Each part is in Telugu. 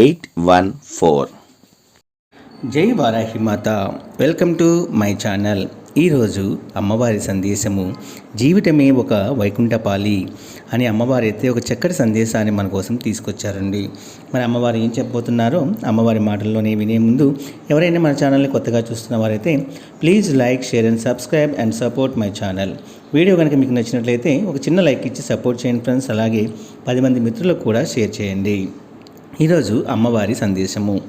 eight one four. Jai Varahi Mata. Welcome to my channel. ఈరోజు అమ్మవారి సందేశము జీవితమే ఒక వైకుంఠపాలి అని అమ్మవారు అయితే ఒక చక్కటి సందేశాన్ని మన కోసం తీసుకొచ్చారండి. మరి అమ్మవారు ఏం చెప్పబోతున్నారో అమ్మవారి మాటల్లోనే వినే ముందు ఎవరైనా మన ఛానల్ని కొత్తగా చూస్తున్న వారైతే please like share and subscribe and support my channel. Video కనుక మీకు నచ్చినట్లయితే ఒక చిన్న లైక్ ఇచ్చి సపోర్ట్ చేయండి ఫ్రెండ్స్. అలాగే పది మంది మిత్రులకు కూడా షేర్ చేయండి. ఈరోజు అమ్మవారి సందేశము.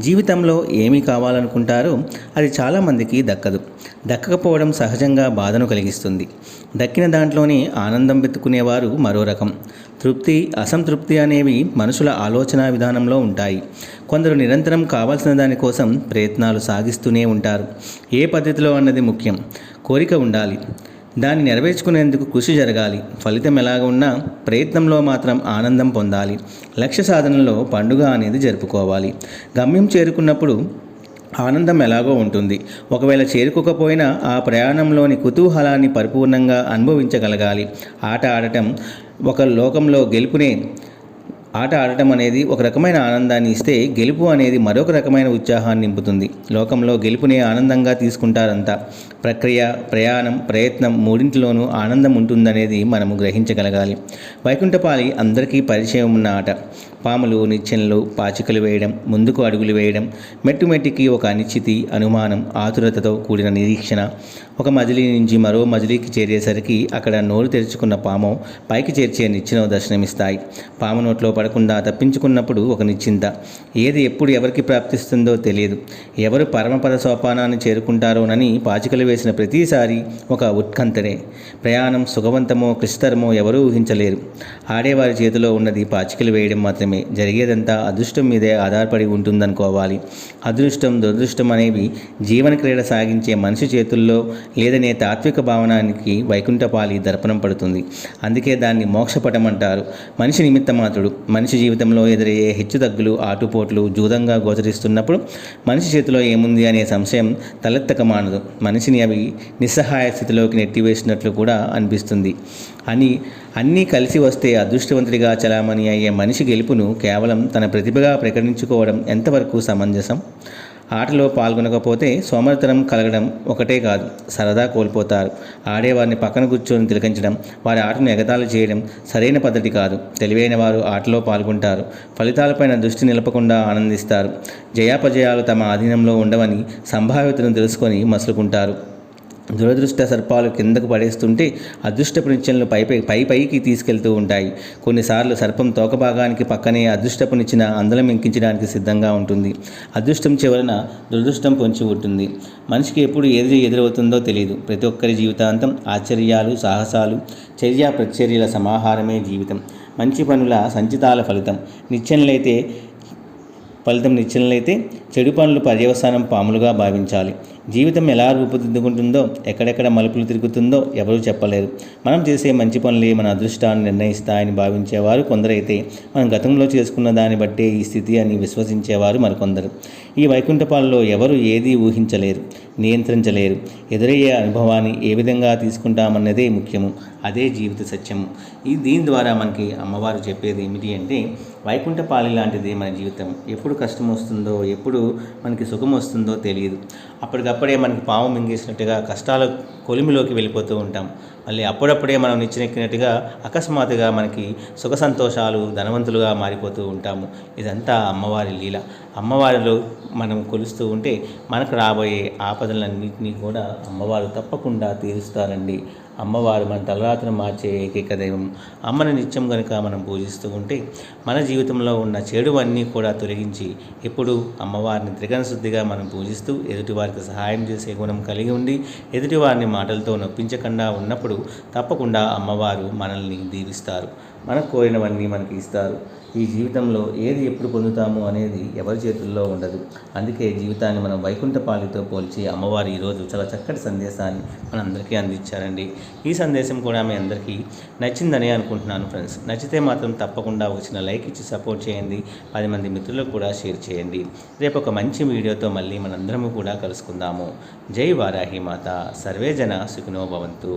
జీవితంలో ఏమి కావాలనుకుంటారో అది చాలామందికి దక్కదు. దక్కకపోవడం సహజంగా బాధను కలిగిస్తుంది. దక్కిన దాంట్లోనే ఆనందం వెతుకునేవారు మరో రకం. తృప్తి అసంతృప్తి అనేవి మనుషుల ఆలోచన విధానంలో ఉంటాయి. కొందరు నిరంతరం కావాల్సిన దానికోసం ప్రయత్నాలు సాగిస్తూనే ఉంటారు. ఏ పద్ధతిలో అన్నది ముఖ్యం. కోరిక ఉండాలి. దాన్ని నెరవేర్చుకునేందుకు కృషి జరగాలి. ఫలితం ఎలాగ ఉన్నా ప్రయత్నంలో మాత్రం ఆనందం పొందాలి. లక్ష్య సాధనలో పండుగ అనేది జరుపుకోవాలి. గమ్యం చేరుకున్నప్పుడు ఆనందం ఎలాగో ఉంటుంది. ఒకవేళ చేరుకోకపోయినా ఆ ప్రయాణంలోని కుతూహలాన్ని పరిపూర్ణంగా అనుభవించగలగాలి. ఆట ఆడటం ఒక లోకంలో గెలుపునే ఆట ఆడటం అనేది ఒక రకమైన ఆనందాన్ని ఇస్తే గెలుపు అనేది మరొక రకమైన ఉత్సాహాన్ని నింపుతుంది. లోకంలో గెలుపునే ఆనందంగా తీసుకుంటారంతా. ప్రక్రియ ప్రయాణం ప్రయత్నం మూడింటిలోనూ ఆనందం ఉంటుందనేది మనము గ్రహించగలగాలి. వైకుంఠపాలి అందరికీ పరిచయం ఉన్న ఆట. పాములు నిచ్చెనలు పాచికలు వేయడం ముందుకు అడుగులు వేయడం మెట్టు మెట్టికి ఒక అనిశ్చితి అనుమానం ఆతురతతో కూడిన నిరీక్షణ. ఒక మజిలీ నుంచి మరో మజిలీకి చేరేసరికి అక్కడ నోరు తెరుచుకున్న పాము పైకి చేర్చే నిచ్చెన దర్శనమిస్తాయి. పాము నోట్లో పడకుండా తప్పించుకున్నప్పుడు ఒక నిశ్చింత. ఏది ఎప్పుడు ఎవరికి ప్రాప్తిస్తుందో తెలియదు. ఎవరు పరమపద సోపానాన్ని చేరుకుంటారోనని పాచికలు వేసిన ప్రతిసారి ఒక ఉత్కంఠనే. ప్రయాణం సుఖవంతమో క్లిష్టతరమో ఎవరూ ఊహించలేరు. ఆడేవారి చేతిలో ఉన్నది పాచికలు వేయడం మాత్రమే. జరిగేదంతా అదృష్టం మీదే ఆధారపడి ఉంటుందనుకోవాలి. అదృష్టం దురదృష్టం అనేవి జీవన క్రీడ సాగించే మనిషి చేతుల్లో లేదనే తాత్విక భావనానికి వైకుంఠపాలి దర్పణం పడుతుంది. అందుకే దాన్ని మోక్షపటం అంటారు మనిషి నిమిత్తమాత్రుడు మనిషి జీవితంలో ఎదురయ్యే హెచ్చుతగ్గులు ఆటుపోట్లు జూదంగా గోచరిస్తున్నప్పుడు మనిషి చేతిలో ఏముంది అనే సంశయం తలెత్తక మానదు. మనిషిని అవి నిస్సహాయ స్థితిలోకి నెట్టివేసినట్లు కూడా అనిపిస్తుంది. అని అన్నీ కలిసి వస్తే అదృష్టవంతుడిగా చలామణి అయ్యే మనిషి గెలుపును కేవలం తన ప్రతిభగా ప్రకటించుకోవడం ఎంతవరకు సమంజసం? ఆటలో పాల్గొనకపోతే సోమరితనం కలగడం ఒకటే కాదు సరదా కోల్పోతారు. ఆడేవారిని పక్కన కూర్చొని తిలకించడం వారి ఆటను ఎగతాళి చేయడం సరైన పద్ధతి కాదు. తెలివైన వారు ఆటలో పాల్గొంటారు. ఫలితాలపైన దృష్టి నిలపకుండా ఆనందిస్తారు. జయాపజయాలు తమ ఆధీనంలో ఉండవని సంభావ్యతను తెలుసుకొని మసులుకుంటారు. దురదృష్ట. సర్పాలు కిందకు పడేస్తుంటే అదృష్టపు నిచ్చెనలు పై పై పైకి తీసుకెళ్తూ ఉంటాయి. కొన్నిసార్లు సర్పం తోక భాగానికి పక్కనే అదృష్టపు నిచ్చిన అందలం ఎంకించడానికి సిద్ధంగా ఉంటుంది. అదృష్టం చివరన దురదృష్టం పొంచి ఉంటుంది. మనిషికి ఎప్పుడు ఏది ఎదురవుతుందో తెలియదు ప్రతి ఒక్కరి జీవితాంతం ఆశ్చర్యాలు సాహసాలు చర్య ప్రచర్యల సమాహారమే జీవితం. మంచి పనుల సంచితాల ఫలితం. నిచ్చెనలైతే ఫలితం నిచ్చినట్లయితే చెడు పనులు పర్యవసానం పాములుగా భావించాలి. జీవితం ఎలా రూపుదిద్దుకుంటుందో ఎక్కడెక్కడ మలుపులు తిరుగుతుందో ఎవరూ చెప్పలేరు మనం చేసే మంచి పనులే మన అదృష్టాన్ని నిర్ణయిస్తాయని భావించేవారు కొందరైతే మనం గతంలో చేసుకున్న దాన్ని బట్టే ఈ స్థితి అని విశ్వసించేవారు మరికొందరు. ఈ వైకుంఠపాలలో ఎవరు ఏదీ ఊహించలేరు నియంత్రించలేరు. ఎదురయ్యే అనుభవాన్ని ఏ విధంగా తీసుకుంటామన్నదే ముఖ్యము అదే జీవిత సత్యము. ఈ దీని ద్వారా మనకి అమ్మవారు చెప్పేది ఏమిటి అంటే వైకుంఠపాలి లాంటిది మన జీవితం. ఎప్పుడు కష్టం వస్తుందో ఎప్పుడు మనకి సుఖం వస్తుందో తెలియదు. అప్పటికప్పుడే మనకి పాము మింగేసినట్టుగా కష్టాల కొలిమిలోకి వెళ్ళిపోతూ ఉంటాం. మళ్ళీ అప్పుడప్పుడే మనం నిచ్చినెక్కినట్టుగా అకస్మాత్తుగా మనకి సుఖ సంతోషాలు ధనవంతులుగా మారిపోతూ ఉంటాము. ఇదంతా అమ్మవారి లీల. అమ్మవారిలో మనం కొలుస్తూ ఉంటే మనకు రాబోయే ఆపదలన్నింటినీ కూడా అమ్మవారు తప్పకుండా తీరుస్తారండి. అమ్మవారు మన తలరాత్రిని మార్చే ఏకైక దైవం. అమ్మని నిత్యం కనుక మనం పూజిస్తూ ఉంటే మన జీవితంలో ఉన్న చెడువన్నీ కూడా తొలగించి ఎప్పుడు అమ్మవారిని త్రికరణ శుద్ధిగా మనం పూజిస్తూ ఎదుటివారికి సహాయం చేసే గుణం కలిగి ఉండి ఎదుటివారిని మాటలతో నొప్పించకుండా ఉన్నప్పుడు తప్పకుండా అమ్మవారు మనల్ని దీవిస్తారు. మనకు కోరినవన్నీ మనకి ఇస్తారు. ఈ జీవితంలో ఏది ఎప్పుడు పొందుతాము అనేది ఎవరి చేతుల్లో ఉండదు. అందుకే జీవితాన్ని మనం వైకుంఠపాలితో పోల్చి అమ్మవారు ఈరోజు చాలా చక్కటి సందేశాన్ని మనందరికీ అందించారండి. ఈ సందేశం కూడా మీ అందరికీ నచ్చిందని అనుకుంటున్నాను ఫ్రెండ్స్. నచ్చితే మాత్రం తప్పకుండా ఒక చిన్న లైక్ ఇచ్చి సపోర్ట్ చేయండి. పది మంది మిత్రులకు కూడా షేర్ చేయండి. రేపు ఒక మంచి వీడియోతో మళ్ళీ మనందరము కూడా కలుసుకుందాము. జై వారాహి మాత. సర్వే జన సుఖినో భవంతు.